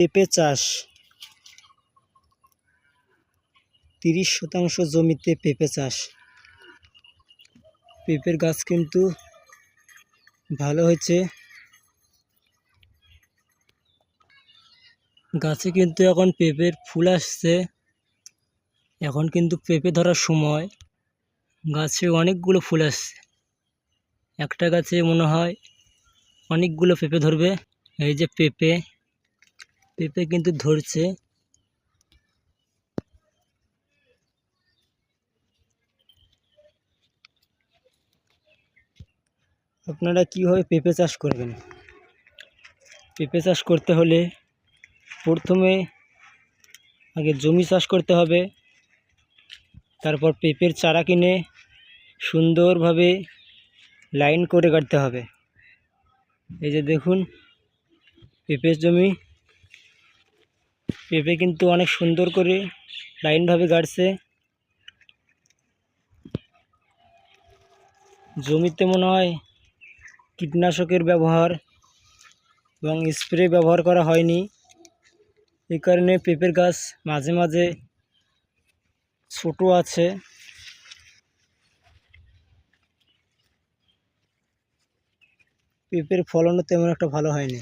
পেঁপে চাষ। তিরিশ শতাংশ জমিতে পেঁপে চাষ। পেঁপের গাছ কিন্তু ভালো হয়েছে। গাছে কিন্তু এখন পেঁপের ফুল আসছে। এখন কিন্তু পেঁপে ধরার সময় গাছে অনেকগুলো ফুল আসছে। একটা গাছে মনে হয় অনেকগুলো পেঁপে ধরবে। এই যে পেঁপে পেঁপে কিন্তু ধরছে। আপনারা কীভাবে পেঁপে চাষ করবেন? পেঁপে চাষ করতে হলে প্রথমে আগে জমি চাষ করতে হবে। তারপর পেঁপের চারা কিনে সুন্দরভাবে লাইন করে কাটতে হবে। এই যে দেখুন, পেঁপের জমি পেঁপে কিন্তু অনেক সুন্দর করে লাইনভাবে গাড়ছে। জমিতে মনে হয় কীটনাশকের ব্যবহার এবং স্প্রে ব্যবহার করা হয়নি। এই কারণে পেঁপের গাছ মাঝে মাঝে ছোট আছে। পেঁপের ফলনও তেমন একটা ভালো হয়নি।